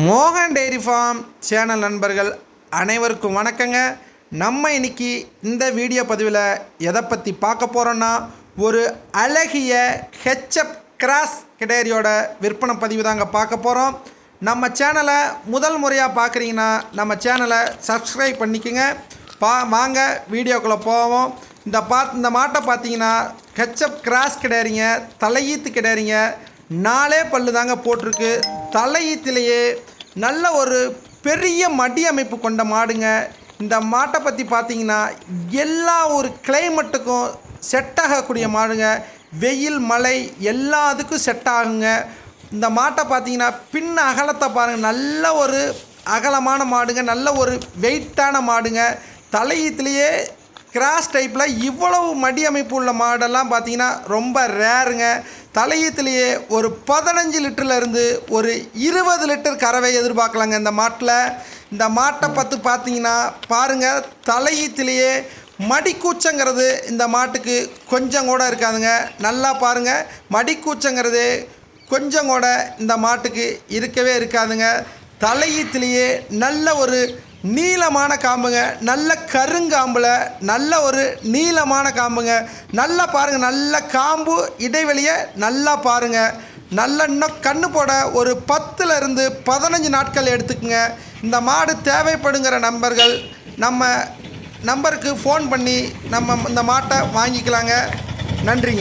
மோகன் dairy farm channel நண்பர்கள் அனைவருக்கும் வணக்கங்க. நம்ம இன்னைக்கு இந்த வீடியோ பதிவில் எதை பற்றி பார்க்க போகிறோன்னா ஒரு அழகிய ஹெச்எப் கிராஸ் கிடேரியோட விற்பனை பதிவு தாங்க பார்க்க போகிறோம் நம்ம சேனலை முதல் முறையாக பார்க்குறீங்கன்னா நம்ம சேனலை சப்ஸ்கிரைப் பண்ணிக்கோங்க. பா வாங்க வீடியோக்குள்ளே போவோம். இந்த பா இந்த மாட்டை பார்த்தீங்கன்னா ஹெச்எப் கிராஸ் கிடேரிங்க தலையீத்து கிடேரிங்க நாலே பல்லு தாங்க போட்டிருக்கு. தலையீத்திலேயே நல்ல ஒரு பெரிய மடி அமைப்பு கொண்ட மாடுங்க. இந்த மாட்டை பற்றி பார்த்தீங்கன்னா எல்லா ஒரு கிளைமேட்டுக்கும் செட் ஆகக்கூடிய மாடுங்க. வெயில் மழை எல்லாத்துக்கும் செட் ஆகுங்க. இந்த மாட்டை பார்த்தீங்கன்னா பின் அகலத்தை பாருங்கள் நல்ல ஒரு அகலமான மாடுங்க. நல்ல ஒரு வெயிட்டான மாடுங்க. தலையீத்துலேயே கிராஸ் டைப்பில் இவ்வளவு மடி அமைப்பு உள்ள மாடெல்லாம் பார்த்தீங்கன்னா ரொம்ப ரேருங்க தலையீத்துலேயே ஒரு பதினஞ்சு லிட்டர்லேருந்து ஒரு இருபது லிட்டர் கறவை எதிர்பார்க்கலாங்க இந்த மாட்டில். இந்த மாட்டை பார்த்து பார்த்தீங்கன்னா பாருங்கள் தலையீத்துலேயே மடிக்கூச்சங்கிறது இந்த மாட்டுக்கு கொஞ்சம் கூட இருக்காதுங்க. நல்லா பாருங்கள் மடிக்கூச்சங்கிறது கொஞ்சம் கூட இந்த மாட்டுக்கு இருக்கவே இருக்காதுங்க. தலையீத்துலேயே நல்ல ஒரு நீளமான காம்புங்க. நல்ல கருங்காம்பில் நல்ல ஒரு நீளமான காம்புங்க. நல்லா பாருங்கள் நல்ல காம்பு இடைவெளியை நல்லா பாருங்கள் நல்ல இன்னும் கண்ணு போட ஒரு பத்துலேருந்து பதினஞ்சு நாட்கள் எடுத்துக்குங்க. இந்த மாடு தேவைப்படுங்கிற நம்பர்கள் நம்ம நம்பருக்கு ஃபோன் பண்ணி நம்ம இந்த மாட்டை வாங்கிக்கலாங்க. நன்றிங்க.